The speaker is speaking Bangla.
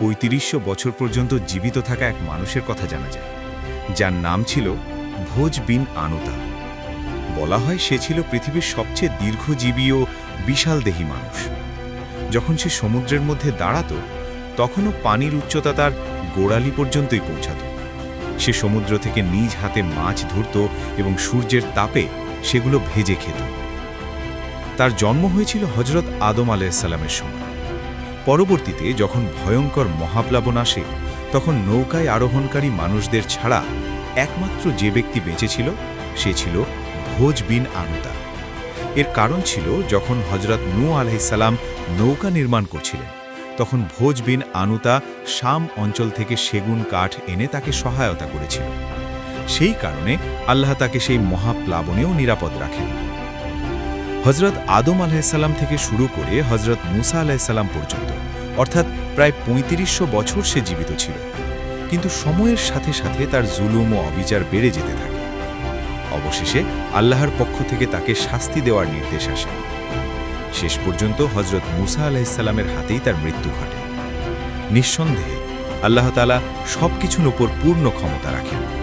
পঁয়ত্রিশশো বছর পর্যন্ত জীবিত থাকা এক মানুষের কথা জানা যায়। যার নাম ছিল ভোজ বিন আনুতা। বলা হয় সে ছিল পৃথিবীর সবচেয়ে দীর্ঘজীবী ও বিশালদেহী মানুষ। যখন সে সমুদ্রের মধ্যে দাঁড়াতো, তখনও পানির উচ্চতা তার গোড়ালি পর্যন্তই পৌঁছাত। সে সমুদ্র থেকে নিজ হাতে মাছ ধরত এবং সূর্যের তাপে সেগুলো ভেজে খেত। তার জন্ম হয়েছিল হজরত আদম আলাইসাল্লামের সময়। পরবর্তীতে যখন ভয়ঙ্কর মহাপ্লাবন আসে, তখন নৌকায় আরোহণকারী মানুষদের ছাড়া একমাত্র যে ব্যক্তি বেঁচেছিল সে ছিল ভোজ বিন আনুতা। এর কারণ ছিল যখন হজরত নু আলাইসাল্লাম নৌকা নির্মাণ করছিলেন, তখন ভোজ বিন আনুতা শাম অঞ্চল থেকে সেগুন কাঠ এনে তাকে সহায়তা করেছিল। সেই কারণে আল্লাহ তাকে সেই মহাপ্লাবনেও নিরাপদ রাখেন। হজরত আদম আলাহিসাল্লাম থেকে শুরু করে হজরত মুসা আলাহিসাল্লাম পর্যন্ত। অর্থাৎ প্রায় পঁয়ত্রিশশো বছর সে জীবিত ছিল। কিন্তু সময়ের সাথে সাথে তার জুলুম ও অবিচার বেড়ে যেতে থাকে। অবশেষে আল্লাহর পক্ষ থেকে তাকে শাস্তি দেওয়ার নির্দেশ আসে। শেষ পর্যন্ত হজরত মুসা আলাহিসাল্লামের হাতেই তার মৃত্যু ঘটে। নিঃসন্দেহে আল্লাহ তালা সব কিছুর উপর পূর্ণ ক্ষমতা রাখেন।